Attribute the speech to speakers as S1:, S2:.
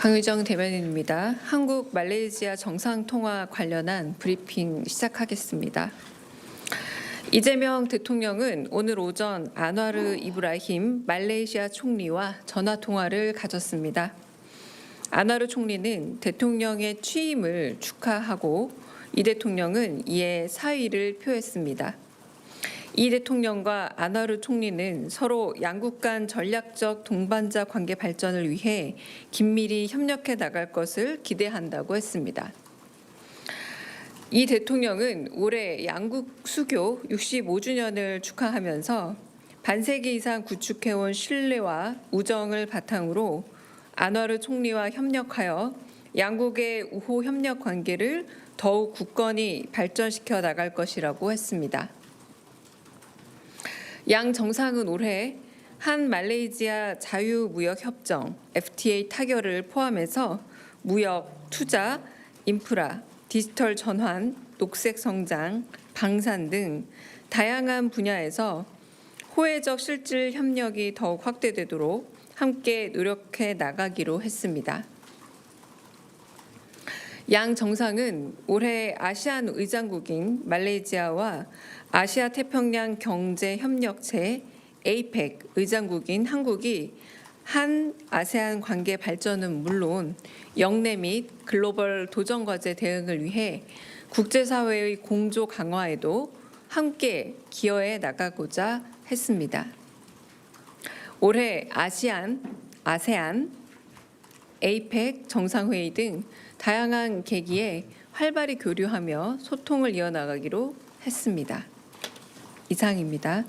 S1: 강유정 대변인입니다. 한국 말레이시아 정상 통화 관련한 브리핑 시작하겠습니다. 이재명 대통령은 오늘 오전 안와르 이브라힘 말레이시아 총리와 전화 통화를 가졌습니다. 안와르 총리는 대통령의 취임을 축하하고 이 대통령은 이에 사의를 표했습니다. 이 대통령과 안와르 총리는 서로 양국 간 전략적 동반자 관계 발전을 위해 긴밀히 협력해 나갈 것을 기대한다고 했습니다. 이 대통령은 올해 양국 수교 65주년을 축하하면서 반세기 이상 구축해온 신뢰와 우정을 바탕으로 안와르 총리와 협력하여 양국의 우호 협력 관계를 더욱 굳건히 발전시켜 나갈 것이라고 했습니다. 양 정상은 올해 한 말레이시아 자유무역협정 FTA 타결을 포함해서 무역, 투자, 인프라, 디지털 전환, 녹색 성장, 방산 등 다양한 분야에서 호혜적 실질 협력이 더욱 확대되도록 함께 노력해 나가기로 했습니다. 양 정상은 올해 아시안 의장국인 말레이시아와 아시아 태평양 경제 협력체 APEC 의장국인 한국이 한 아세안 관계 발전은 물론 영내 및 글로벌 도전 과제 대응을 위해 국제사회의 공조 강화에도 함께 기여해 나가고자 했습니다. 올해 아시안, 아세안, 에이펙 정상회의 등 다양한 계기에 활발히 교류하며 소통을 이어나가기로 했습니다. 이상입니다.